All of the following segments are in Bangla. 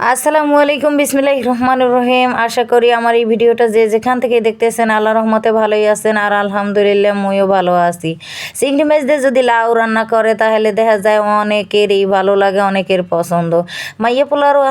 আসসালামু আলাইকুম বিসমিল্লাহ রহমান রহিম। আশা করি আমার এই ভিডিওটা যে যেখান থেকে দেখতেছেন আল্লাহ রহমতে ভালোই আছেন আর আলহামদুলিল্লাহ মইও ভালো আছি। চিংড়ি মাছ দিয়ে যদি লাউ রান্না করে, তাহলে দেখা যায় অনেকেরই ভালো লাগে, অনেকের পছন্দ। মাইয়া পোলারও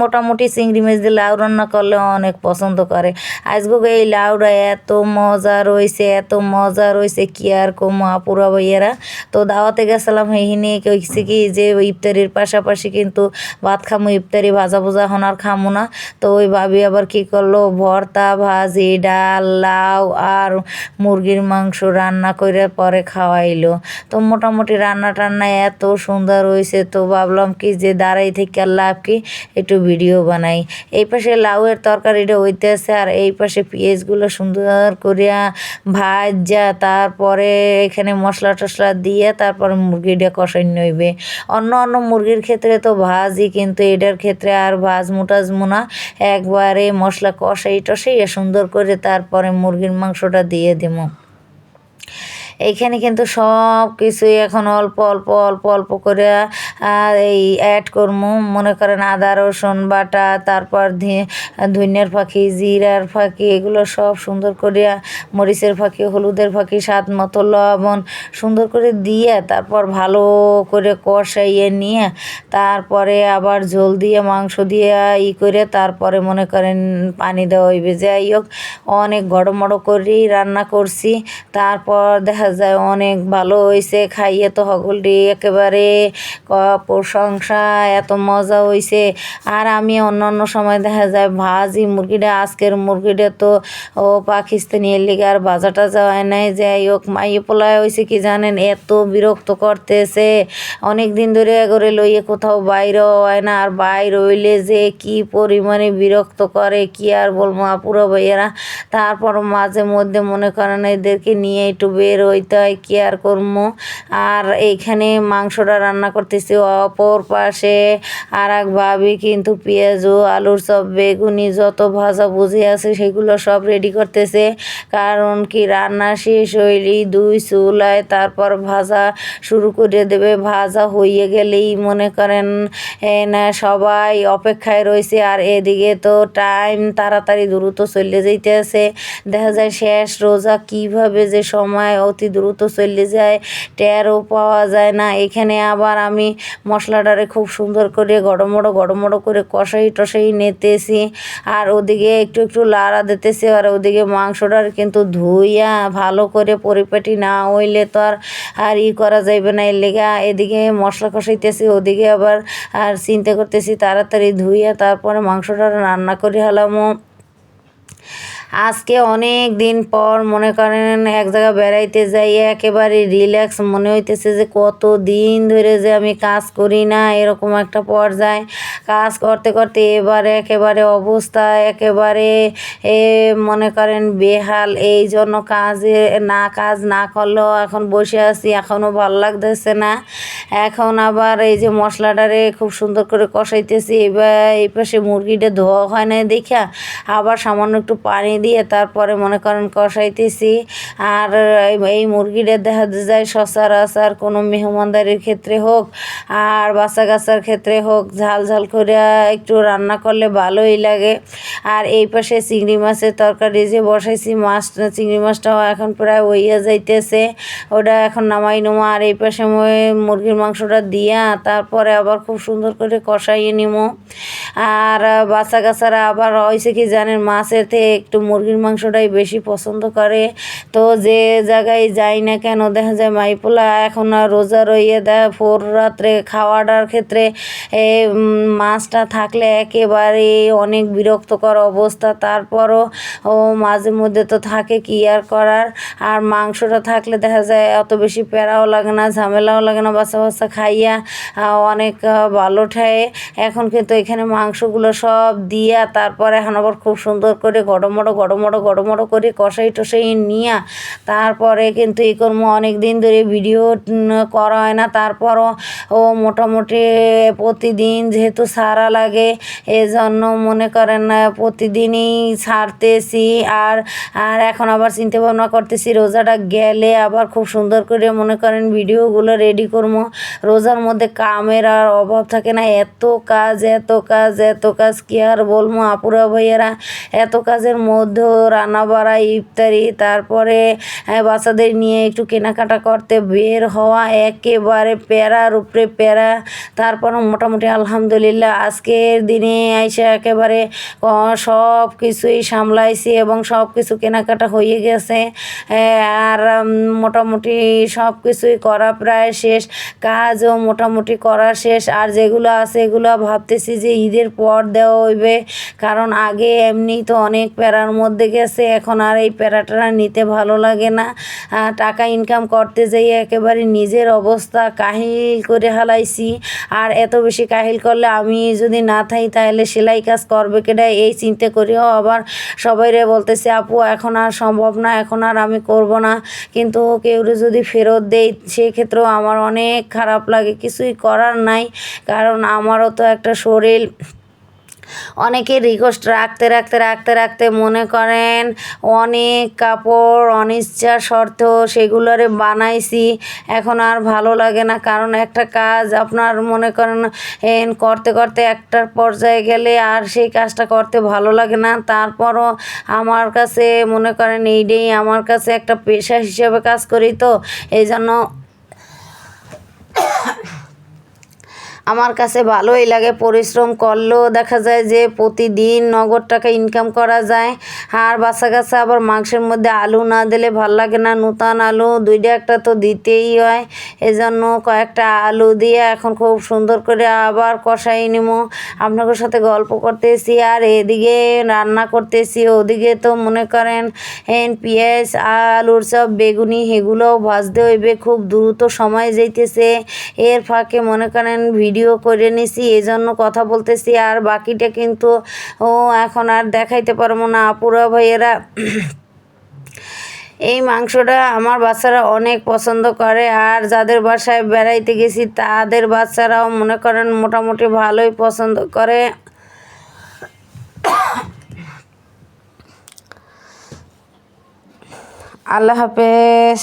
মোটামুটি চিংড়ি মাছ দিয়ে লাউ রান্না করলে অনেক পছন্দ করে। আজকে এই লাউটা এত মজা রয়েছে এত মজা রয়েছে কি আর কম আপুরা ভাইয়েরা। তো দাওয়াতে গেছিলাম এইখানে কইছে কি যে ইফতারির পাশাপাশি কিন্তু ভাত খামু, ইফতারি ভাজা ভুজা এখন আর খামু না। তো ওই ভাবি আবার কি করল? ভর্তা, ভাজি, ডাল, লাউ আর মুরগির মাংস রান্না করে পরে খাওয়াইলো। তো মোটামুটি রান্না টান্না এত সুন্দর হয়েছে তো ভাবলাম কি যে দাঁড়াই থেকে আর লাভ কি? একটু ভিডিও বানাই। এই পাশে লাউয়ের তরকারিটা হইতেছে আর এই পাশে পেঁয়াজগুলো সুন্দর করিয়া ভাজা, তারপরে এখানে মশলা টশলা দিয়ে তারপরে মুরগিটা কষাই নইবে অন্য অন্য মুরগির ক্ষেত্রে তো ভাজি, কিন্তু এটার ক্ষেত্রে আর ভাজমু টাজমু না, একবারে মশলা কষাই টসাই সুন্দর করে তারপরে মুরগির মাংসটা দিয়ে দিমু। এইখানে কিন্তু সব কিছুই এখন অল্প অল্প অল্প অল্প করে এই অ্যাড করমু, মনে করেন আদা, রসুন, বাটা, তারপর ধনিয়ার ফাঁকি, জিরার ফাঁকি, এগুলো সব সুন্দর করে, মরিচের ফাঁকি, হলুদের ফাঁকি, স্বাদ মতো লবণ সুন্দর করে দিয়ে তারপর ভালো করে কষাইয়ে নিয়ে তারপরে আবার ঝোল দিয়ে, মাংস দিয়ে ই করে তারপরে মনে করেন পানি দেওয়া হইবে। যাই হোক, অনেক গড়মড়ো করেই রান্না করছি। তারপর দেখা যায় অনেক ভালো হয়েছে খাইয়ে তো হগলটি একেবারে প্রশংসা এত মজা হয়েছে আর আমি অন্য অন্য সময় দেখা যায় ভাজি মুরগিটা, আজকের মুরগিটা তো, ও পাকিস্তানি লিগে আর টাজা হয় নাই। যাই হোক, মাইয়ে পোলায় হয়েছে কি জানেন, এত বিরক্ত করতেছে। অনেক দিন ধরে করে লইয়ে কোথাও বাইরে হয় না। আর বাইরে হইলে যে কি পরিমাণে বিরক্ত করে, কি আর বলব আপুরো ভাইয়েরা। তারপর মাঝে মধ্যে মনে করেন এদেরকে নিয়ে একটু বের হইতে হয়, কি আর করব আর এইখানে মাংসটা রান্না করতেছি অপর পাশে আর এক ভাবি কিন্তু পেঁয়াজু, আলুর সব, বেগুনি যত ভাজা ভুজি আছে সেগুলো সব রেডি করতেছে। কারণ কি, রান্না শেষ হইলেই দুই চুলায় তারপর ভাজা শুরু করে দেবে। ভাজা হইয়ে গেলেই মনে করেন না, সবাই অপেক্ষায় রয়েছে। আর এদিকে তো টাইম তাড়াতাড়ি দ্রুত চলে যাইতেছে। দেখা যায় শেষ রোজা কীভাবে যে সময় অতি দ্রুত চলে যায় টেরও পাওয়া যায় না। এখানে আবার আমি মশলাটারে খুব সুন্দর করে গড়মড়ো গড়মড়ো করে কষাই টসাই নিতেছি। আর ওদিকে একটু একটু লাড়া দিতেছি, আর ওদিকে মাংসটার কিন্তু ধুইয়া ভালো করে পরিপাটি না হইলে তো আর আর ই করা যাইবে না। এর লেগে এদিকে মশলা কষাইতেছি, ওদিকে আবার আর চিন্তা করতেছি তাড়াতাড়ি ধুইয়া তারপরে মাংসটা রান্না করে হলামও আজকে অনেক দিন পর মনে করেন এক জায়গায় বেড়াইতে যাই, একেবারে রিল্যাক্স মনে হইতেছে যে কত দিন ধরে যে আমি কাজ করি না, এরকম একটা পর্যায়ে। কাজ করতে করতে এবারে একেবারে অবস্থা, একেবারে এ মনে করেন বেহাল, এই জন্য কাজে না কাজ না করলেও এখন বসে আছি এখনও ভালো লাগতেছে না। এখন আবার এই যে মশলাটারে খুব সুন্দর করে কষাইতেছি, এবার এই পাশে মুরগিটা ধোয়া হয় না দেখা আবার সামান্য একটু পানি দিয়ে তারপরে মনে করেন কষাইতেছি। আর এই- মুরগিটা দেখা যায় সচরাচর কোনো মেহমানদারির ক্ষেত্রে হোক আর বাচ্চা কাচ্চার ক্ষেত্রে হোক, ঝাল ঝাল করে একটু রান্না করলে ভালোই লাগে। আর এই পাশে চিংড়ি মাছের তরকারি যে বসাইছি, মাছ, চিংড়ি মাছটাও এখন প্রায় ওইয়া যাইতেছে। ওটা এখন নামাই নেব। আর এই পাশে মুরগির মাংসটা দিয়া তারপরে আবার খুব সুন্দর করে কষাইয়ে নিমো আর বাচ্চা কাচ্চারা আবার হয়েছে কি জানেন, মাছের থেকে একটু মুরগির মাংসটাই বেশি পছন্দ করে। তো যে জায়গায় যাই না কেন, দেখা যায় মাইপোলা এখন আর রোজা রইয়ে দেয়, ভোর রাত্রে খাওয়াটার ক্ষেত্রে মাছটা থাকলে একেবারে অনেক বিরক্তকর অবস্থা। তারপরও, ও, মাঝে মধ্যে তো থাকে কি আর করার। আর মাংসটা থাকলে দেখা যায় অত বেশি প্যারাও লাগে না, ঝামেলাও লাগে না বাচ্চা বাচ্চা খাইয়া অনেক ভালো ঠায়। এখন কিন্তু এখানে মাংসগুলো সব দিয়া, তারপরে এখন আবার খুব সুন্দর করে গড়মড়ো গড়মড়ো গড়মড়ো করে কষাই টসাই নিয়ে তারপরে কিন্তু এই কর্ম অনেক দিন ধরে ভিডিও করা হয় না। তারপরও ও মোটামুটি প্রতিদিন যেহেতু সারা লাগে, এজন্য মনে করেন প্রতিদিনই সারতেছি। আর আর এখন আবার চিন্তা ভাবনা করতেছি, রোজাটা গেলে আবার খুব সুন্দর করে মনে করেন ভিডিওগুলো রেডি করব। রোজার মধ্যে কামের আর অভাব থাকে না। এত কাজ এত কাজ এত কাজ, কি আর বলব আপুরা ভাইয়েরা? এত কাজের মধ্যেও রান্না বাড়া ইফতারি, তারপরে বাচ্চাদের নিয়ে একটু কেনাকাটা করতে বের হওয়া, একেবারে প্যারার উপরে প্যারা। তারপর মোটামুটি আলহামদুলিল্লাহ আজকের দিনে আইসা একেবারে সব কিছুই সামলাইছি এবং সব কিছু কেনাকাটা হয়ে গেছে। আর মোটামুটি সব কিছুই করা প্রায় শেষ। কাজও মোটামুটি করা শেষ। আর যেগুলো আছে এগুলো ভাবতেছি যে ঈদের পর দেওয়া হইবে। কারণ আগে এমনি তো অনেক প্যারার মধ্যে গেছে, এখন আর এই প্যারাটা নিতে ভালো লাগে না। টাকা ইনকাম করতে যাই একেবারে নিজের অবস্থা কাহিল করে হালাইছি। আর এত বেশি কাহিল করলে আমি যদি না থাকি তাহলে সেলাই কাজ করবে কেডা? এই চিন্তা করেও আবার সবাইরে বলতেছে, আপু, এখন আর সম্ভব না, এখন আর আমি করব না। কিন্তু কেউ যদি ফেরত দেই, সেক্ষেত্রেও আমার অনেক খারাপ লাগে, কিছুই করার নাই। কারণ আমারও তো একটা শরীর অনেকের রিকোয়েস্ট রাখতে রাখতে রাখতে রাখতে মনে করেন অনেক কাপড়, অনিচ্ছা শর্ত সেগুলোরে বানাইছি, এখন আর ভালো লাগে না। কারণ একটা কাজ আপনার মনে করেন করতে করতে একটার পর্যায়ে গেলে আর সেই কাজটা করতে ভালো লাগে না। তারপরও আমার কাছে মনে করেন এইটাই আমার কাছে একটা পেশা হিসেবে কাজ করি তো এই জন্য আমার কাছে ভালোই লাগে, পরিশ্রম করলেও দেখা যায় যে প্রতিদিন নগদ টাকা ইনকাম করা যায়। আর বাচ্চা কাচ্চা আবার মাংসের মধ্যে আলু না দিলে ভালো লাগে না। নূতন আলু দুইটা একটা তো দিতেই হয়। এজন্য কয়েকটা আলু দিয়ে এখন খুব সুন্দর করে আবার কষাই নিব আপনাদের সাথে গল্প করতেছি আর এদিকে রান্না করতেছি। ওদিকে তো মনে করেন পেঁয়াজ, আলুর সব বেগুনি এগুলোও ভাজতে হইবে। খুব দ্রুত সময় যাইতেছে। এর ফাঁকে মনে করেন ভিডিও করে নিছি এই জন্য কথা বলতেছি। আর বাকিটা কিন্তু, ও, এখন আর দেখাইতে পারব না, আপুরা ভাইয়েরা। এই মাংসটা আমার বাচ্চারা অনেক পছন্দ করে, আর যাদের বাসায় বেড়াইতে গেছি, তাদের বাচ্চারাও মনে করেন মোটামুটি ভালোই পছন্দ করে। আল্লাহ হাফেজ।